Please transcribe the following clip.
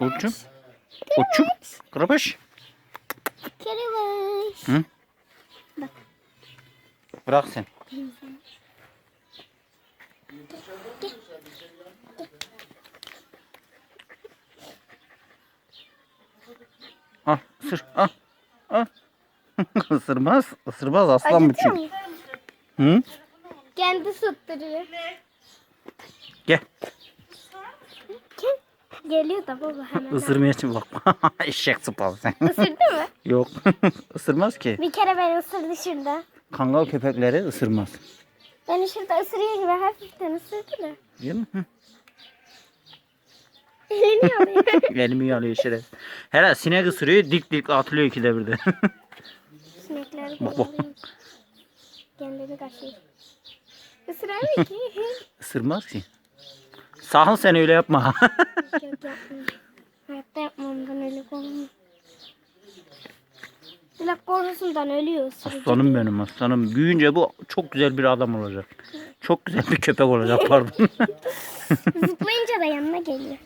Uçum. Uçum. Kırbaç. Kırbaç. Hı? Bırak sen. Al ısır al. Al. Isırmaz. Isırmaz aslan mu? Hı? Kendi sıttırıyor. Gel. Geliyor da baba hemen. Isırmaya için bakma. Eşek sıpalı sen. Isırdı mı? Yok. Isırmaz ki. Bir kere beni ısırdı şurada. Kangal köpekleri ısırmaz. Beni şurada ısırıyor gibi hafiften ısırdı da. Değil mi? Hı. Elini alıyor. Elimi yalıyor şeref. Herhalde sinek ısırıyor dik dik atılıyor ikide birde. Sinekler Bak, bak. Kendini kaşıyor. Isıramıyor ki. Isırmaz ki. Sakın sen öyle yapma. Yok yapmam. Hayatta yapmam ben öyle kolumu. Dilek korkusundan ölüyor aslanım benim aslanım. Büyüyünce bu çok güzel bir adam olacak. Çok güzel bir köpek olacak pardon. Zıplayınca da yanına geliyor.